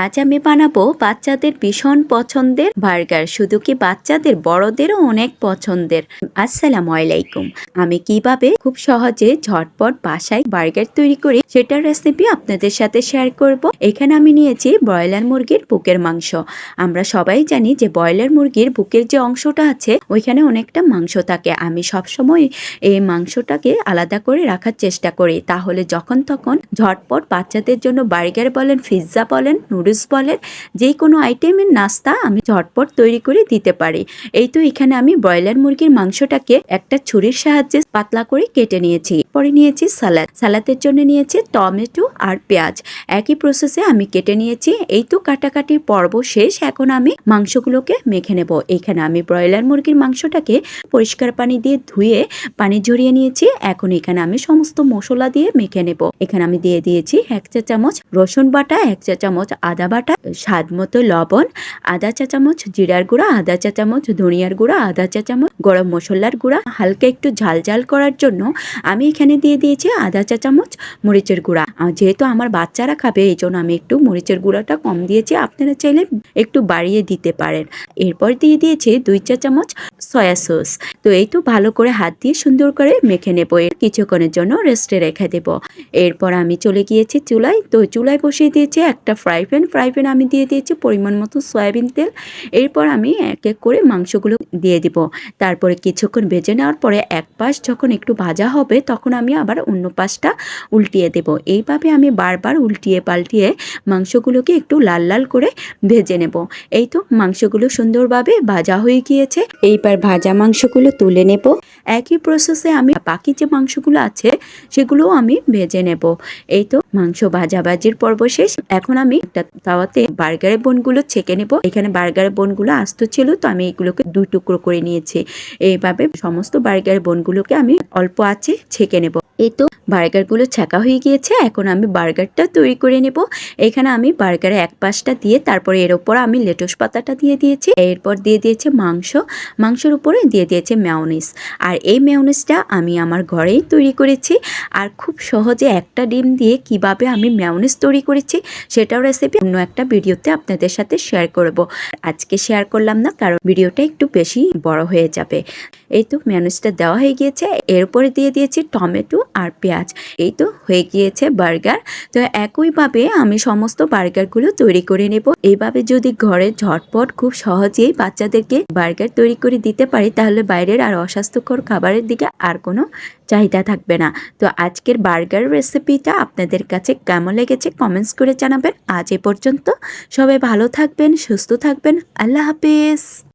আজ আমি বানাবো বাচ্চাদের ভীষণ পছন্দের বার্গার। শুধু কি বাচ্চাদের, বড়দেরও অনেক পছন্দের। আসসালামু আলাইকুম। আমি কীভাবে খুব সহজে ঝটপট বাসায় বার্গার তৈরি করি সেটার রেসিপি আপনাদের সাথে শেয়ার করব। এখানে আমি নিয়েছি ব্রয়লার মুরগির বুকের মাংস। আমরা সবাই জানি যে ব্রয়লার মুরগির বুকের যে অংশটা আছে, ওইখানে অনেকটা মাংস থাকে। আমি সবসময় এই মাংসটাকে আলাদা করে রাখার চেষ্টা করি। তাহলে যখন তখন ঝটপট বাচ্চাদের জন্য বার্গার বলেন পিৎজা বলেন নুডলস বলেন যে কোনো আইটেমের নাস্তা আমি ঝটপট তৈরি করে দিতে পারি। এই তো এখানে আমি ব্রয়লার মুরগির মাংসটাকে একটা ছুরির সাহায্যে পাতলা করে কেটে নিয়েছি। পরে নিয়েছি সালাদ। সালাদের জন্য নিয়েছি টমেটো আর পেঁয়াজ। একই প্রসেসে আমি কেটে নিয়েছি। এই তো কাটাকাটির পর্ব শেষ। এখন আমি মাংসগুলোকে মেখে নেব। এখানে আমি ব্রয়লার মুরগির মাংসটাকে পরিষ্কার পানি দিয়ে ধুয়ে পানি ঝরিয়ে নিয়েছি। এখন এখানে আমি সমস্ত মশলা দিয়ে মেখে নেব। এখানে আমি দিয়ে দিয়েছি এক চা চামচ রসুন বাটা, এক চা চামচ আদা বাটা, স্বাদ মতো লবণ, আদা চা চামচ, জিরার গুঁড়া, আদা চা চামচ, ধনিয়ার গুঁড়া, আদা চা চামচ, গরম মশলার গুঁড়া। হালকা একটু ঝাল ঝাল করার জন্য আমি এখানে দিয়ে দিয়েছি আদা চা চামচ, মরিচের গুঁড়া। যেহেতু আমার বাচ্চারা খাবে, এই জন্য আমি একটু মরিচের গুঁড়াটা কম দিয়েছি। আপনারা চাইলে একটু বাড়িয়ে দিতে পারেন। এরপর দিয়ে দিয়েছি দুই চা চামচ সয়া সস। তো এই তো ভালো করে হাত দিয়ে সুন্দর করে মেখে নেব। এর কিছুক্ষণের জন্য রেস্টে রেখে দেব। এরপর আমি চলে গিয়েছি চুলায়। তো চুলায় বসিয়ে দিয়েছি একটা ফ্রাই প্যান ফ্রাই প্যান আমি দিয়ে দিয়েছি পরিমাণ মতো সয়াবিন তেল। এরপর আমি এক এক করে মাংসগুলো দিয়ে দিব। তারপরে কিছুক্ষণ ভেজে নেওয়ার পরে এক পাশ যখন একটু ভাজা হবে, তখন আমি আবার অন্য পাশটা উল্টিয়ে দেব। এইভাবে আমি বারবার উল্টিয়ে পাল্টিয়ে মাংসগুলোকে একটু লাল লাল করে ভেজে নেব। এই তো মাংসগুলো সুন্দরভাবে ভাজা হয়ে গিয়েছে। এইবার ভাজা মাংসগুলো তুলে নেব। একই প্রসেসে আমি বাকি যে মাংসগুলো আছে, সেগুলোও আমি ভেজে নেব। এই তো মাংস ভাজাভাজির পর্ব শেষ। এখন আমি একটা তাওয়াতে বার্গারের বোনগুলো ছেঁকে নেব। এখানে বার্গারের বোনগুলো আস্ত ছিল, তো আমি এগুলোকে দুই টুকরো করে নিয়েছি। এইভাবে সমস্ত বার্গারের বোনগুলোকে আমি অল্প আছে ছেঁকে নেব। এই তো বার্গারগুলো ছাকা হয়ে গিয়েছে, এখন আমি বার্গারটা তৈরি করে নেব। এখানে আমি বার্গারে এক পাশটা দিয়ে, তারপরে এর ওপর আমি লেটুস পাতাটা দিয়ে দিয়েছি। এরপর দিয়ে দিয়েছে মাংস। মাংসের উপরে দিয়ে দিয়েছে ম্যাওনিস আর এই ম্যাওনিসটা আমি আমার ঘরেই তৈরি করেছি। আর খুব সহজে একটা ডিম দিয়ে কীভাবে আমি ম্যাওনিস তৈরি করেছি, সেটাও রেসিপি অন্য একটা ভিডিওতে আপনাদের সাথে শেয়ার করব। আজকে শেয়ার করলাম না, কারণ ভিডিওটা একটু বেশি বড় হয়ে যাবে। এই তো ম্যানুসটা দেওয়া হয়ে গিয়েছে। এর উপরে দিয়ে দিয়েছি টমেটো। আর পেঁয়াজ। এই তো হয়ে গিয়েছে বার্গার। তো একইভাবে আমি সমস্ত বার্গারগুলো তৈরি করে নেব। এইভাবে যদি ঘরে ঝটপট খুব সহজেই বাচ্চাদেরকে বার্গার তৈরি করে দিতে পারি, তাহলে বাইরের আর অস্বাস্থ্যকর খাবারের দিকে আর কোনো চাহিদা থাকবে না। তো আজকের বার্গার রেসিপিটা আপনাদের কাছে কেমন লেগেছে কমেন্টস করে জানাবেন। আজ এ পর্যন্ত সবাই ভালো থাকবেন, সুস্থ থাকবেন। আল্লাহ হাফিজ।